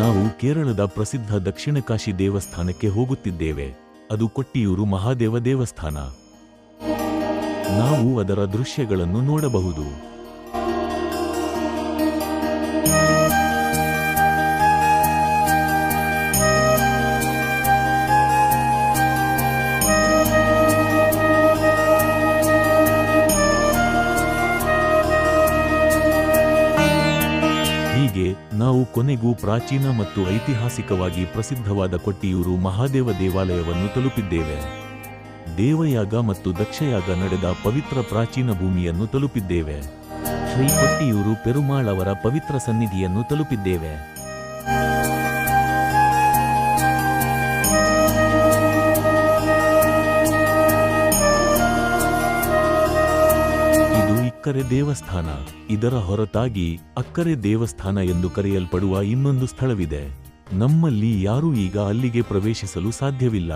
ನಾವು ಕೇರಳದ ಪ್ರಸಿದ್ಧ ದಕ್ಷಿಣ ಕಾಶಿ ದೇವಸ್ಥಾನಕ್ಕೆ ಹೋಗುತ್ತಿದ್ದೇವೆ. ಅದು ಕೊಟ್ಟಿಯೂರು ಮಹಾದೇವ ದೇವಸ್ಥಾನ. ನಾವು ಅದರ ದೃಶ್ಯಗಳನ್ನು ನೋಡಬಹುದು. ಕೊನೆಗೂ ಪ್ರಾಚೀನ ಮತ್ತು ಐತಿಹಾಸಿಕವಾಗಿ ಪ್ರಸಿದ್ಧವಾದ ಕೊಟ್ಟಿಯೂರು ಮಹಾದೇವ ದೇವಾಲಯವನ್ನು ತಲುಪಿದ್ದೇವೆ. ದೇವಯಾಗ ಮತ್ತು ದಕ್ಷಯಾಗ ನಡೆದ ಪವಿತ್ರ ಪ್ರಾಚೀನ ಭೂಮಿಯನ್ನು ತಲುಪಿದ್ದೇವೆ. ಶ್ರೀ ಕೊಟ್ಟಿಯೂರು ಪೆರುಮಾಳ್ ಅವರ ಪವಿತ್ರ ಸನ್ನಿಧಿಯನ್ನು ತಲುಪಿದ್ದೇವೆ. ಇದು ಇಕ್ಕರೆ ದೇವಸ್ಥಾನ, ಇದರ ಹೊರತಾಗಿ ಅಕ್ಕರೆ ದೇವಸ್ಥಾನ ಎಂದು ಕರೆಯಲ್ಪಡುವ ಇನ್ನೊಂದು ಸ್ಥಳವಿದೆ. ನಮ್ಮಲ್ಲಿ ಯಾರೂ ಈಗ ಅಲ್ಲಿಗೆ ಪ್ರವೇಶಿಸಲು ಸಾಧ್ಯವಿಲ್ಲ.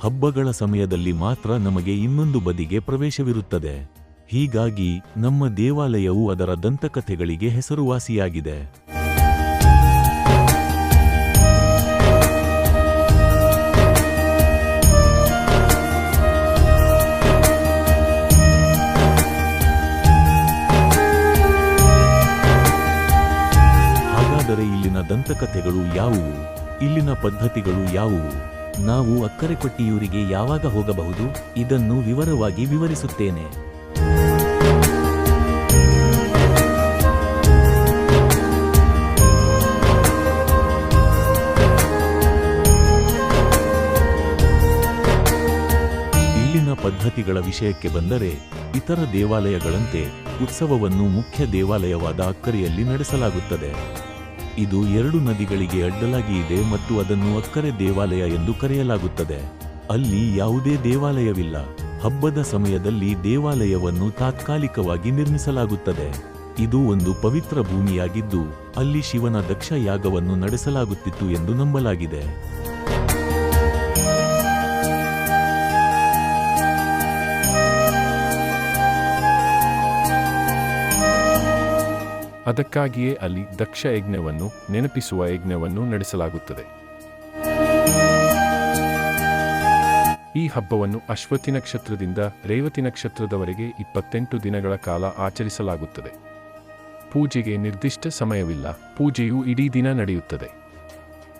ಹಬ್ಬಗಳ ಸಮಯದಲ್ಲಿ ಮಾತ್ರ ನಮಗೆ ಇನ್ನೊಂದು ಬದಿಗೆ ಪ್ರವೇಶವಿರುತ್ತದೆ. ಹೀಗಾಗಿ ನಮ್ಮ ದೇವಾಲಯವು ಅದರ ದಂತಕಥೆಗಳಿಗೆ ಹೆಸರುವಾಸಿಯಾಗಿದೆ. ದಂತಕಥೆಗಳು ಯಾವುವು? ಇಲ್ಲಿನ ಪದ್ಧತಿಗಳು ಯಾವುವು? ನಾವು ಅಕ್ಕರೆ ಕೊಟ್ಟಿಯೂರಿಗೆ ಯಾವಾಗ ಹೋಗಬಹುದು? ಇದನ್ನು ವಿವರವಾಗಿ ವಿವರಿಸುತ್ತೇನೆ. ಇಲ್ಲಿನ ಪದ್ಧತಿಗಳ ವಿಷಯಕ್ಕೆ ಬಂದರೆ, ಇತರ ದೇವಾಲಯಗಳಂತೆ ಉತ್ಸವವನ್ನು ಮುಖ್ಯ ದೇವಾಲಯವಾದ ಅಕ್ಕರೆಯಲ್ಲಿ ನಡೆಸಲಾಗುತ್ತದೆ. ಇದು ಎರಡು ನದಿಗಳಿಗೆ ಅಡ್ಡಲಾಗಿ ಇದೆ ಮತ್ತು ಅದನ್ನು ಅಕ್ಕರೆ ದೇವಾಲಯ ಎಂದು ಕರೆಯಲಾಗುತ್ತದೆ. ಅಲ್ಲಿ ಯಾವುದೇ ದೇವಾಲಯವಿಲ್ಲ. ಹಬ್ಬದ ಸಮಯದಲ್ಲಿ ದೇವಾಲಯವನ್ನು ತಾತ್ಕಾಲಿಕವಾಗಿ ನಿರ್ಮಿಸಲಾಗುತ್ತದೆ. ಇದು ಒಂದು ಪವಿತ್ರ ಭೂಮಿಯಾಗಿದ್ದು, ಅಲ್ಲಿ ಶಿವನ ದಕ್ಷ ಯಾಗವನ್ನು ನಡೆಸಲಾಗುತ್ತಿತ್ತು ಎಂದು ನಂಬಲಾಗಿದೆ. ಅದಕ್ಕಾಗಿಯೇ ಅಲ್ಲಿ ದಕ್ಷ ಯಜ್ಞವನ್ನು, ನೆನಪಿಸುವ ಯಜ್ಞವನ್ನು ನಡೆಸಲಾಗುತ್ತದೆ. ಈ ಹಬ್ಬವನ್ನು ಅಶ್ವತಿ ನಕ್ಷತ್ರದಿಂದ ರೇವತಿ ನಕ್ಷತ್ರದವರೆಗೆ ಇಪ್ಪತ್ತೆಂಟು ದಿನಗಳ ಕಾಲ ಆಚರಿಸಲಾಗುತ್ತದೆ. ಪೂಜೆಗೆ ನಿರ್ದಿಷ್ಟ ಸಮಯವಿಲ್ಲ, ಪೂಜೆಯು ಇಡೀ ದಿನ ನಡೆಯುತ್ತದೆ.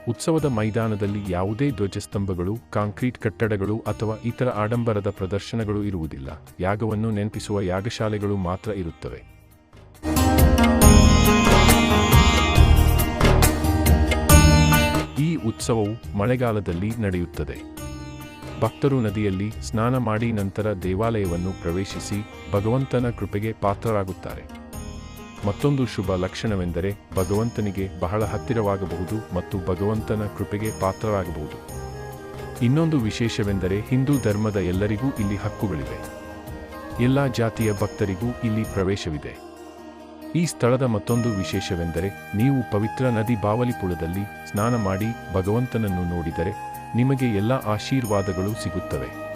ಉತ್ಸವದ ಮೈದಾನದಲ್ಲಿ ಯಾವುದೇ ಧ್ವಜಸ್ತಂಭಗಳು, ಕಾಂಕ್ರೀಟ್ ಕಟ್ಟಡಗಳು ಅಥವಾ ಇತರ ಆಡಂಬರದ ಪ್ರದರ್ಶನಗಳು ಇರುವುದಿಲ್ಲ, ಯಾಗವನ್ನು ನೆನಪಿಸುವ ಯಾಗಶಾಲೆಗಳು ಮಾತ್ರ ಇರುತ್ತವೆ. ಈ ಉತ್ಸವವು ಮಳೆಗಾಲದಲ್ಲಿ ನಡೆಯುತ್ತದೆ. ಭಕ್ತರು ನದಿಯಲ್ಲಿ ಸ್ನಾನ ಮಾಡಿ ನಂತರ ದೇವಾಲಯವನ್ನು ಪ್ರವೇಶಿಸಿ ಭಗವಂತನ ಕೃಪೆಗೆ ಪಾತ್ರರಾಗುತ್ತಾರೆ. ಮತ್ತೊಂದು ಶುಭ ಲಕ್ಷಣವೆಂದರೆ ಭಗವಂತನಿಗೆ ಬಹಳ ಹತ್ತಿರವಾಗಬಹುದು ಮತ್ತು ಭಗವಂತನ ಕೃಪೆಗೆ ಪಾತ್ರರಾಗಬಹುದು. ಇನ್ನೊಂದು ವಿಶೇಷವೆಂದರೆ ಹಿಂದೂ ಧರ್ಮದ ಎಲ್ಲರಿಗೂ ಇಲ್ಲಿ ಹಕ್ಕುಗಳಿವೆ. ಎಲ್ಲ ಜಾತಿಯ ಭಕ್ತರಿಗೂ ಇಲ್ಲಿ ಪ್ರವೇಶವಿದೆ. ಈ ಸ್ಥಳದ ಮತ್ತೊಂದು ವಿಶೇಷವೆಂದರೆ ನೀವು ಪವಿತ್ರ ನದಿ ಬಾವಲಿಪುಳದಲ್ಲಿ ಸ್ನಾನ ಮಾಡಿ ಭಗವಂತನನ್ನು ನೋಡಿದರೆ ನಿಮಗೆ ಎಲ್ಲ ಆಶೀರ್ವಾದಗಳು ಸಿಗುತ್ತವೆ.